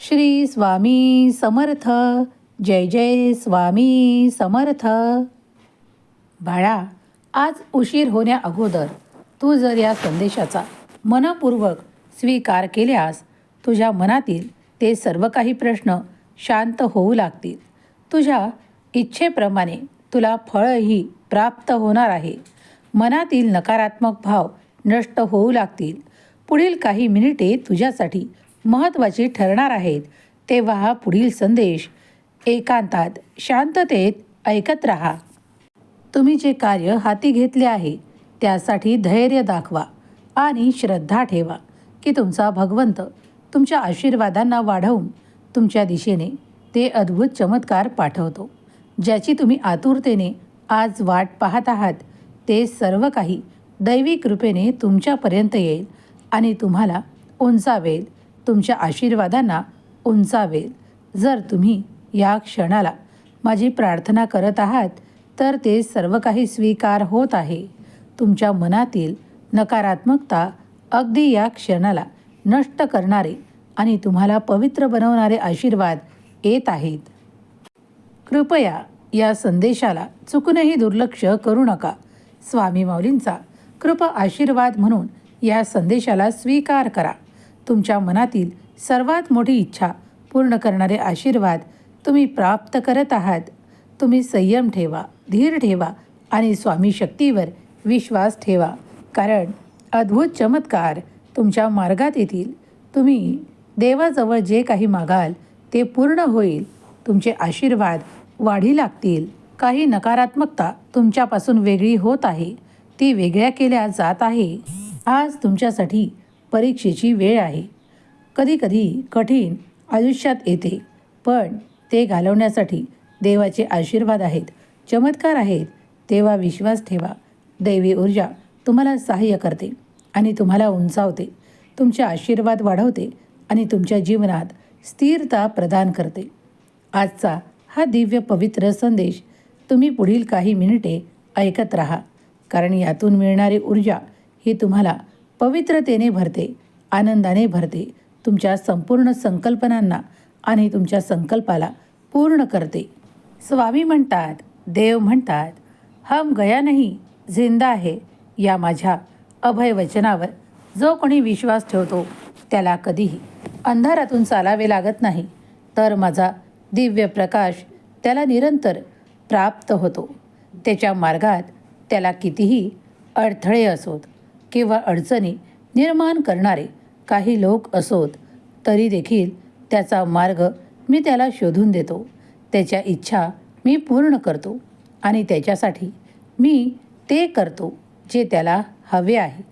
श्री स्वामी समर्थ. जय जय स्वामी समर्थ. बाळा आज उशीर होण्या अगोदर तू जर या संदेशाचा मनपूर्वक स्वीकार केल्यास तुझ्या मनातील ते सर्व काही प्रश्न शांत होऊ लागतील. तुझ्या इच्छेप्रमाणे तुला फळही प्राप्त होणार आहे. मनातील नकारात्मक भाव नष्ट होऊ लागतील. पुढील काही मिनिटे तुझ्यासाठी महत्त्वाची ठरणार आहेत. तेव्हा हा पुढील संदेश एकांतात शांततेत ऐकत राहा. तुम्ही जे कार्य हाती घेतले आहे त्यासाठी धैर्य दाखवा आणि श्रद्धा ठेवा की तुमचा भगवंत तुमच्या आशीर्वादांना वाढवून तुमच्या दिशेने ते अद्भुत चमत्कार पाठवतो. ज्याची तुम्ही आतुरतेने आज वाट पाहत आहात ते सर्व काही दैवी कृपेने तुमच्यापर्यंत येईल आणि तुम्हाला उंचावेल. तुमच्या आशीर्वादांना उंचावेल. जर तुम्ही या क्षणाला माझी प्रार्थना करत आहात तर ते सर्व काही स्वीकार होत आहे. तुमच्या मनातील नकारात्मकता अगदी या क्षणाला नष्ट करणारे आणि तुम्हाला पवित्र बनवणारे आशीर्वाद येत आहेत. कृपया या संदेशाला चुकूनही दुर्लक्ष करू नका. स्वामी माऊलींचा कृपा आशीर्वाद म्हणून या संदेशाला स्वीकार करा. तुमच्या मनातील सर्वात मोठी इच्छा पूर्ण करणारे आशीर्वाद तुम्ही प्राप्त करत आहात. तुम्ही संयम ठेवा धीर ठेवा आणि स्वामी शक्तीवर विश्वास ठेवा. कारण अद्भुत चमत्कार तुमच्या मार्गात येतील. तुम्ही देवाजवळ जे काही मागाल ते पूर्ण होईल. तुमचे आशीर्वाद वाढी लागतील. काही नकारात्मकता तुमच्यापासून वेगळी होत आहे. ती वेगळ्या केल्या जात आहे. आज तुमच्यासाठी परीक्षेची वेळ आहे. कधीकधी कठीण आयुष्यात येते पण ते घालवण्यासाठी देवाचे आशीर्वाद आहेत चमत्कार आहेत. तेव्हा विश्वास ठेवा. दैवी ऊर्जा तुम्हाला सहाय्य करते आणि तुम्हाला उंचावते. तुमचे आशीर्वाद वाढवते आणि तुमच्या जीवनात स्थिरता प्रदान करते. आजचा हा दिव्य पवित्र संदेश तुम्ही पुढील काही मिनिटे ऐकत राहा कारण यातून मिळणारी ऊर्जा ही तुम्हाला पवित्रतेने भरते आनंदाने भरते तुमच्या संपूर्ण संकल्पनांना आणि तुमच्या संकल्पाला पूर्ण करते. स्वामी म्हणतात देव म्हणतात हम गया नाही जिंदा आहे या माझ्या अभय वचनावर जो कोणी विश्वास ठेवतो त्याला कधीही अंधारातून चालावे लागत नाही. तर माझा दिव्य प्रकाश त्याला निरंतर प्राप्त होतो. त्याच्या मार्गात त्याला कितीही अडथळे असोत. किंवा अडचणी निर्माण करणारे काही लोक असोत तरी देखील त्याचा मार्ग मी त्याला शोधून देतो. त्याच्या इच्छा मी पूर्ण करतो आणि त्याच्यासाठी मी ते करतो जे त्याला हवे आहे.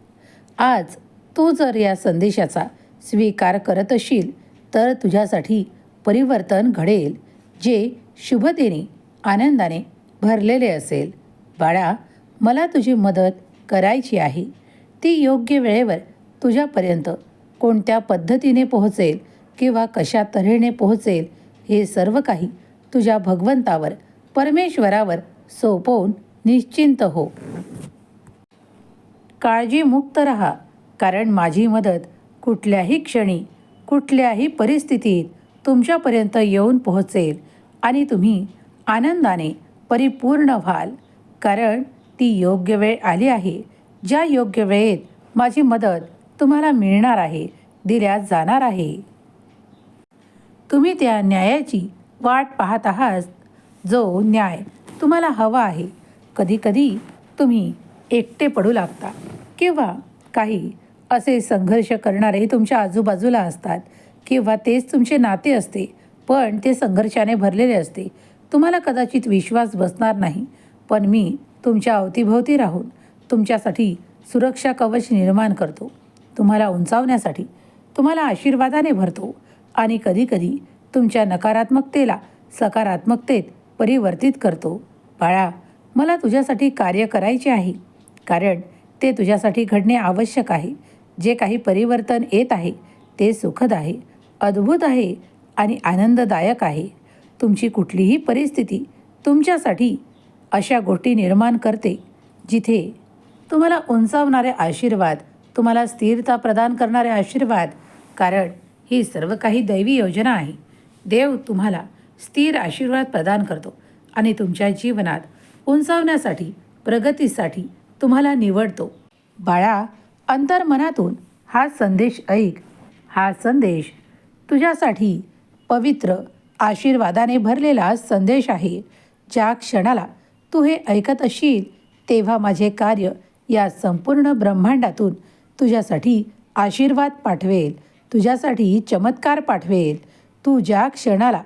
आज तू जर या संदेशाचा स्वीकार करत असशील तर तुझ्यासाठी परिवर्तन घडेल जे शुभतेने आनंदाने भरलेले असेल. बाळा मला तुझी मदत करायची आहे. ती योग्य वेळेवर तुझ्यापर्यंत कोणत्या पद्धतीने पोहोचेल किंवा कशा तऱ्हेने पोहोचेल हे सर्व काही तुझ्या भगवंतावर परमेश्वरावर सोपवून निश्चिंत हो. काळजीमुक्त रहा कारण माझी मदत कुठल्याही क्षणी कुठल्याही परिस्थितीत तुमच्यापर्यंत येऊन पोहोचेल आणि तुम्ही आनंदाने परिपूर्ण व्हाल कारण ती योग्य वेळ आली आहे. ज्या योग्य वेळेत माझी मदत तुम्हाला मिळणार आहे दिल्या जाणार आहे. तुम्ही त्या न्यायाची वाट पाहत आहात जो न्याय तुम्हाला हवा आहे. कधीकधी तुम्ही एकटे पडू लागता किंवा काही असे संघर्ष करणारे तुमच्या आजूबाजूला असतात किंवा तेच तुमचे नाते असते पण ते संघर्षाने भरलेले असते. तुम्हाला कदाचित विश्वास बसणार नाही पण मी तुमच्या अवतीभोवती राहून तुमच्यासाठी सुरक्षा कवच निर्माण करतो. तुम्हाला उंचावण्यासाठी तुम्हाला आशीर्वादाने भरतो आणि कधीकधी तुमच्या नकारात्मकतेला सकारात्मकतेत परिवर्तित करतो. बाळा मला तुझ्यासाठी कार्य करायचे आहे कारण ते तुझ्यासाठी घडणे आवश्यक आहे. जे काही परिवर्तन येत आहे ते सुखद आहे अद्भुत आहे आणि आनंददायक आहे. तुमची कुठलीही परिस्थिती तुमच्यासाठी अशा गोष्टी निर्माण करते जिथे तुम्हाला उंचावणारे आशीर्वाद तुम्हाला स्थिरता प्रदान करणारे आशीर्वाद कारण ही सर्व काही दैवी योजना आहे. देव तुम्हाला स्थिर आशीर्वाद प्रदान करतो आणि तुमच्या जीवनात उंचावण्यासाठी प्रगतीसाठी तुम्हाला निवडतो. बाळा अंतर्मनातून हा संदेश ऐक. हा संदेश तुझ्यासाठी पवित्र आशीर्वादाने भरलेला संदेश आहे. ज्या क्षणाला तू हे ऐकत असशील तेव्हा माझे कार्य या संपूर्ण ब्रह्मांडातून तुझ्यासाठी आशीर्वाद पाठवेल तुझ्यासाठी चमत्कार पाठवेल. तू ज्या क्षणाला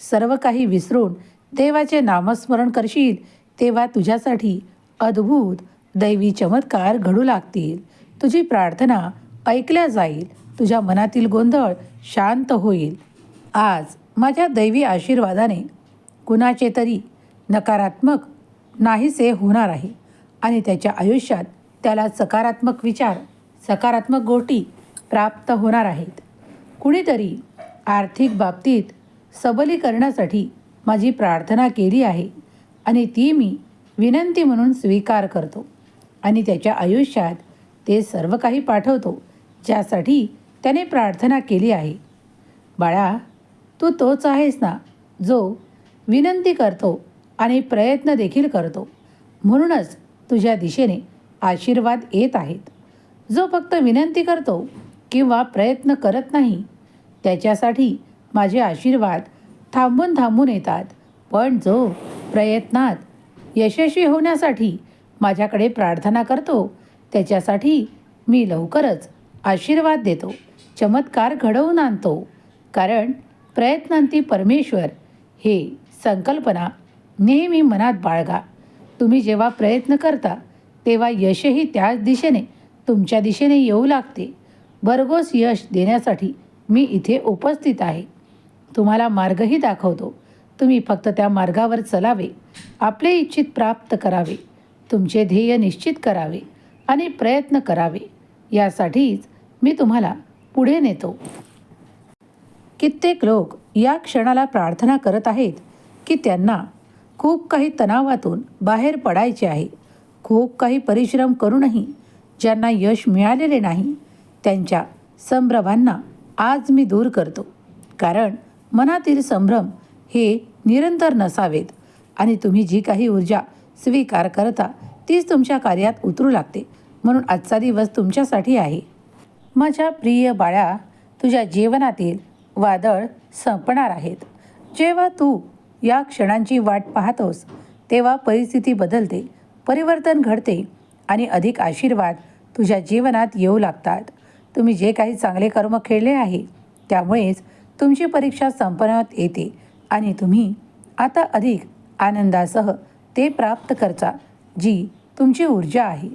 सर्व काही विसरून देवाचे नामस्मरण करशील तेव्हा तुझ्यासाठी अद्भुत दैवी चमत्कार घडू लागतील. तुझी प्रार्थना ऐकल्या जाईल तुझ्या मनातील गोंधळ शांत होईल. आज माझ्या दैवी आशीर्वादाने कुणाचे तरी नकारात्मक नाहीसे होणार आहे. आणि त्याच्या आयुष्यात त्याला सकारात्मक विचार सकारात्मक गोष्टी प्राप्त होणार आहेत. कुणीतरी आर्थिक बाबतीत सबलीकरणासाठी माझी प्रार्थना केली आहे आणि ती मी विनंती म्हणून स्वीकार करतो आणि त्याच्या आयुष्यात ते सर्व काही पाठवतो ज्यासाठी त्याने प्रार्थना केली आहे. बाळा तू तोच आहेस ना जो विनंती करतो आणि प्रयत्न देखील करतो. म्हणूनच तुझ्या दिशेने आशीर्वाद येत आहेत. जो फक्त विनंती करतो किंवा प्रयत्न करत नाही त्याच्यासाठी माझे आशीर्वाद थांबून थांबून येतात. पण जो प्रयत्नात यशस्वी होण्यासाठी माझ्याकडे प्रार्थना करतो त्याच्यासाठी मी लवकरच आशीर्वाद देतो चमत्कार घडवून आणतो. कारण प्रयत्नांती परमेश्वर हे संकल्पना नेहमी मनात बाळगा. तुम्ही जेव्हा प्रयत्न करता तेव्हा यशही त्याच दिशेने तुमच्या दिशेने येऊ लागते. भरघोस यश देण्यासाठी मी इथे उपस्थित आहे. तुम्हाला मार्गही दाखवतो. तुम्ही फक्त त्या मार्गावर चलावे. आपले इच्छित प्राप्त करावे. तुमचे ध्येय निश्चित करावे आणि प्रयत्न करावे. यासाठीच मी तुम्हाला पुढे नेतो. कित्येक लोक या क्षणाला प्रार्थना करत आहेत की त्यांना खूप काही तणावातून बाहेर पडायचे आहे. खूप काही परिश्रम करूनही ज्यांना यश मिळालेले नाही त्यांच्या संभ्रमांना आज मी दूर करतो. कारण मनातील संभ्रम हे निरंतर नसावेत आणि तुम्ही जी काही ऊर्जा स्वीकार करता तीच तुमच्या कार्यात उतरू लागते. म्हणून आजचा दिवस तुमच्यासाठी आहे. माझ्या प्रिय बाळा तुझ्या जीवनातील वादळ संपणार आहेत. जेव्हा तू या क्षणांची वाट पाहतोस तेव्हा परिस्थिती बदलते परिवर्तन घडते आणि अधिक आशीर्वाद तुझ्या जीवनात येऊ लागतात. तुम्ही जे काही चांगले कर्म खेळले आहे त्यामुळेच तुमची परीक्षा संपण्यात येते आणि तुम्ही आता अधिक आनंदासह ते प्राप्त करता जी तुमची ऊर्जा आहे.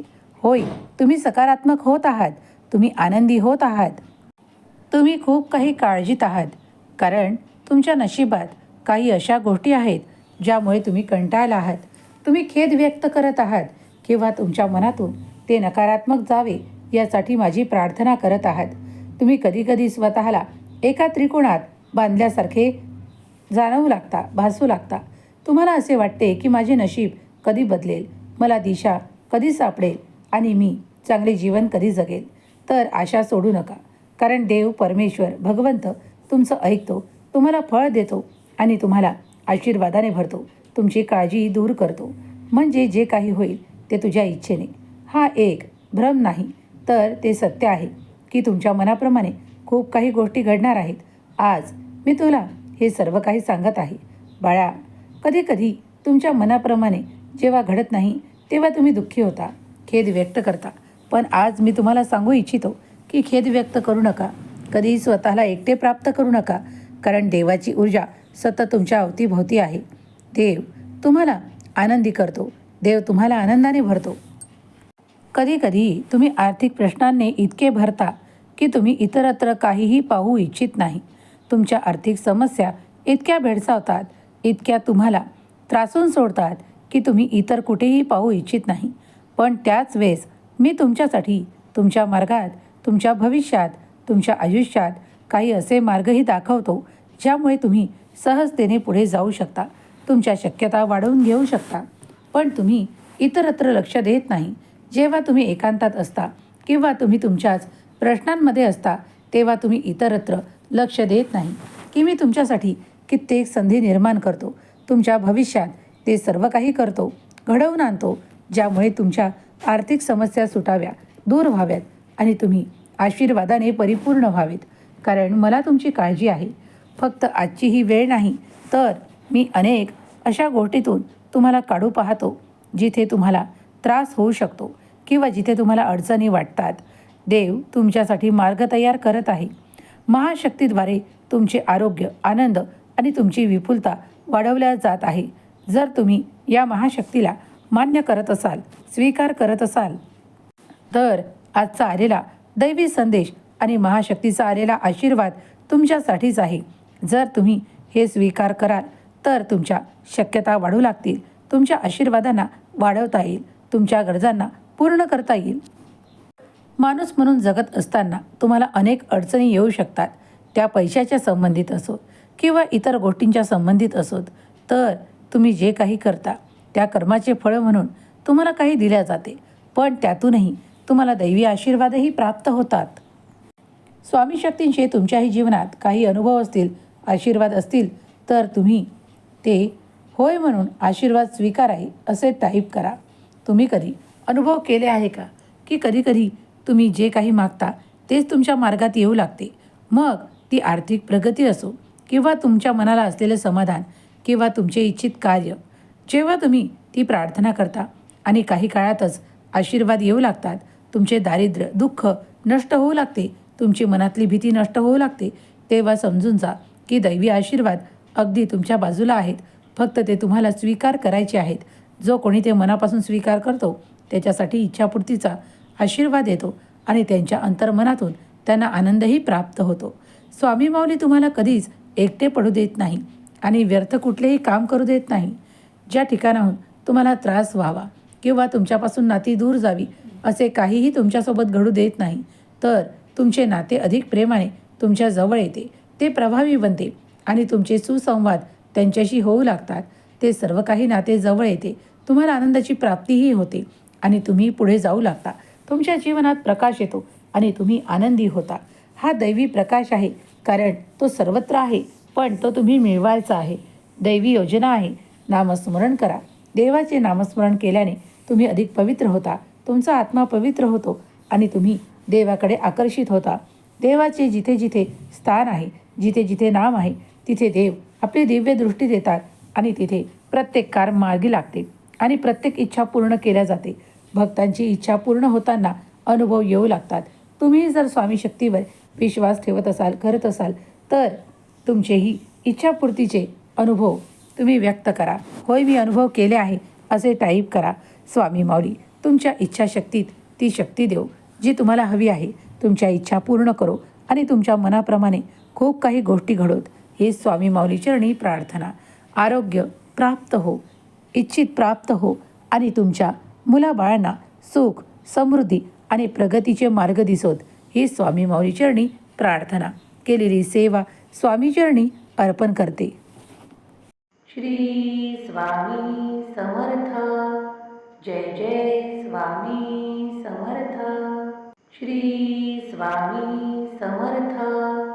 होय तुम्ही सकारात्मक होत आहात तुम्ही आनंदी होत आहात. तुम्ही खूप काही काळजीत आहात कारण तुमच्या नशिबात काही अशा गोष्टी आहेत ज्यामुळे तुम्ही कंटाळला आहात. तुम्ही खेद व्यक्त करत आहात किंवा तुमच्या मनातून ते नकारात्मक जावे यासाठी माझी प्रार्थना करत आहात. तुम्ही कधीकधी स्वतःला एका त्रिकोणात बांधल्यासारखे जाणवू लागता भासू लागता. तुम्हाला असे वाटते की माझे नशीब कधी बदलेल मला दिशा कधी सापडेल आणि मी चांगले जीवन कधी जगेल? तर आशा सोडू नका. कारण देव परमेश्वर भगवंत तुमचं ऐकतो तुम्हाला फळ देतो आणि तुम्हाला आशीर्वादाने भरतो. तुमची काळजी दूर करतो. म्हणजे जे काही होईल ते तुझ्या इच्छेने. हा एक भ्रम नाही तर ते सत्य आहे की तुमच्या मनाप्रमाणे खूप काही गोष्टी घडणार आहेत. आज मी तुला हे सर्व काही सांगत आहे. बाळा कधीकधी तुमच्या मनाप्रमाणे जेव्हा घडत नाही तेव्हा तुम्ही दुःखी होता खेद व्यक्त करता. पण आज मी तुम्हाला सांगू इच्छितो की खेद व्यक्त करू नका. कधीही स्वतःला एकटे प्राप्त करू नका कारण देवाची ऊर्जा सतत तुमच्या अवतीभोवती आहे. देव तुम्हाला आनंदी करतो. देव तुम्हाला आनंदाने भरतो. कधीकधी तुम्ही आर्थिक प्रश्नांनी इतके भरता की तुम्ही इतरत्र काहीही पाहू इच्छित नाही. तुमच्या आर्थिक समस्या इतक्या भेडसावतात इतक्या तुम्हाला त्रासून सोडतात की तुम्ही इतर कुठेही पाहू इच्छित नाही. पण त्याच वेळेस मी तुमच्यासाठी तुमच्या मार्गात तुमच्या भविष्यात तुमच्या आयुष्यात काही असे मार्गही दाखवतो ज्यामुळे तुम्ही सहजतेने पुढे जाऊ शकता. तुमच्या शक्यता वाढवून घेऊ शकता. पण तुम्ही इतरत्र लक्ष देत नाही. जेव्हा तुम्ही एकांतात असता किंवा तुम्ही तुमच्याच प्रश्नांमध्ये असता तेव्हा तुम्ही इतरत्र लक्ष देत नाही. की मी तुमच्यासाठी कित्येक संधी निर्माण करतो. तुमच्या भविष्यात ते सर्व काही करतो घडवून आणतो ज्यामुळे तुमच्या आर्थिक समस्या सुटाव्या दूर व्हाव्यात आणि तुम्ही आशीर्वादाने परिपूर्ण व्हावेत. कारण मला तुमची काळजी आहे. फक्त आजची ही वेळ नाही तर मी अनेक अशा गोष्टीतून तुम्हाला काढू पाहतो जिथे तुम्हाला त्रास होऊ शकतो किंवा जिथे तुम्हाला अडचणी वाटतात. देव तुमच्यासाठी मार्ग तयार करत आहे. महाशक्तीद्वारे तुमचे आरोग्य आनंद आणि तुमची विपुलता वाढवल्या जात आहे. जर तुम्ही या महाशक्तीला मान्य करत असाल स्वीकार करत असाल तर आजचा आलेला दैवी संदेश आणि महाशक्तीचा आलेला आशीर्वाद तुमच्यासाठीच आहे. जर तुम्ही हे स्वीकार कराल तर तुमच्या शक्यता वाढू लागतील. तुमच्या आशीर्वादांना वाढवता येईल. तुमच्या गरजांना पूर्ण करता येईल. माणूस म्हणून जगत असताना तुम्हाला अनेक अडचणी येऊ शकतात. त्या पैशाच्या संबंधित असोत किंवा इतर गोष्टींच्या संबंधित असोत. तर तुम्ही जे काही करता त्या कर्माचे फळ म्हणून तुम्हाला काही दिल्या जाते. पण त्यातूनही तुम्हाला दैवी आशीर्वादही प्राप्त होतात. स्वामी शक्तींचे तुमच्याही जीवनात काही अनुभव असतील आशीर्वाद असतील तर तुम्ही ते होय म्हणून आशीर्वाद स्वीकार आहे असे टाईप करा. तुम्ही कधी अनुभव केले आहे का? की कधीकधी तुम्ही जे काही मागता तेच तुमच्या मार्गात येऊ लागते. मग ती आर्थिक प्रगती असो किंवा तुमच्या मनाला असलेले समाधान किंवा तुमचे इच्छित कार्य जेव्हा तुम्ही ती प्रार्थना करता आणि काही काळातच आशीर्वाद येऊ लागतात तुमचे दारिद्र्य दुःख नष्ट होऊ लागते तुमची मनातली भीती नष्ट होऊ लागते तेव्हा समजून जा की दैवी आशीर्वाद अगदी तुमच्या बाजूला आहेत. फक्त ते तुम्हाला स्वीकार करायचे आहेत. जो कोणी ते मनापासून स्वीकार करतो त्याच्यासाठी इच्छापूर्तीचा आशीर्वाद येतो आणि त्यांच्या अंतर्मनातून त्यांना आनंदही प्राप्त होतो. स्वामी माऊली तुम्हाला कधीच एकटे पडू देत नाही आणि व्यर्थ कुठलेही काम करू देत नाही. ज्या ठिकाणाहून तुम्हाला त्रास व्हावा किंवा तुमच्यापासून नाती दूर जावी असे काहीही तुमच्यासोबत घडू देत नाही तर तुमचे नाते अधिक प्रेमाने तुमच्या जवळ येते. ते प्रभावी बनते आणि तुमचे सुसंवाद त्यांच्याशी होऊ लागतात. ते सर्व काही नाते जवळ येते. तुम्हाला आनंदाची प्राप्तीही होते आणि तुम्ही पुढे जाऊ लागता. तुमच्या जीवनात प्रकाश येतो आणि तुम्ही आनंदी होता. हा दैवी प्रकाश आहे कारण तो सर्वत्र आहे पण तो तुम्ही मिळवायचा आहे. दैवी योजना आहे. नामस्मरण करा. देवाचे नामस्मरण केल्याने तुम्ही अधिक पवित्र होता. तुमचा आत्मा पवित्र होतो आणि तुम्ही देवाकडे आकर्षित होता. देवाचे जिथे जिथे स्थान आहे जिथे जिथे नाम आहे तिथे देव आपली दिव्य दृष्टी देतात आणि तिथे प्रत्येक कार मार्गी लागते आणि प्रत्येक इच्छा पूर्ण केल्या जाते. भक्तांची इच्छा पूर्ण होताना अनुभव येऊ लागतात. तुम्ही जर स्वामी शक्तीवर विश्वास ठेवत असाल करत असाल तर तुमचेही इच्छापूर्तीचे अनुभव तुम्ही व्यक्त करा. होय मी अनुभव केले आहे असे टाईप करा. स्वामी माऊली तुमच्या इच्छाशक्तीत ती शक्ती देऊ जी तुम्हाला हवी आहे. तुमच्या इच्छा पूर्ण करो आणि तुमच्या मनाप्रमाणे खूप काही गोष्टी घडोत. हे स्वामी माऊलीचरणी प्रार्थना. आरोग्य प्राप्त हो इच्छित प्राप्त हो आणि तुमच्या मुलाबाळांना सुख समृद्धी आणि प्रगतीचे मार्ग दिसोत. ही स्वामी माऊलीचरणी प्रार्थना. केलेली सेवा स्वामीचरणी अर्पण करते. श्री स्वामी समर्थ. जय जय स्वामी समर्थ. श्री स्वामी समर्थ.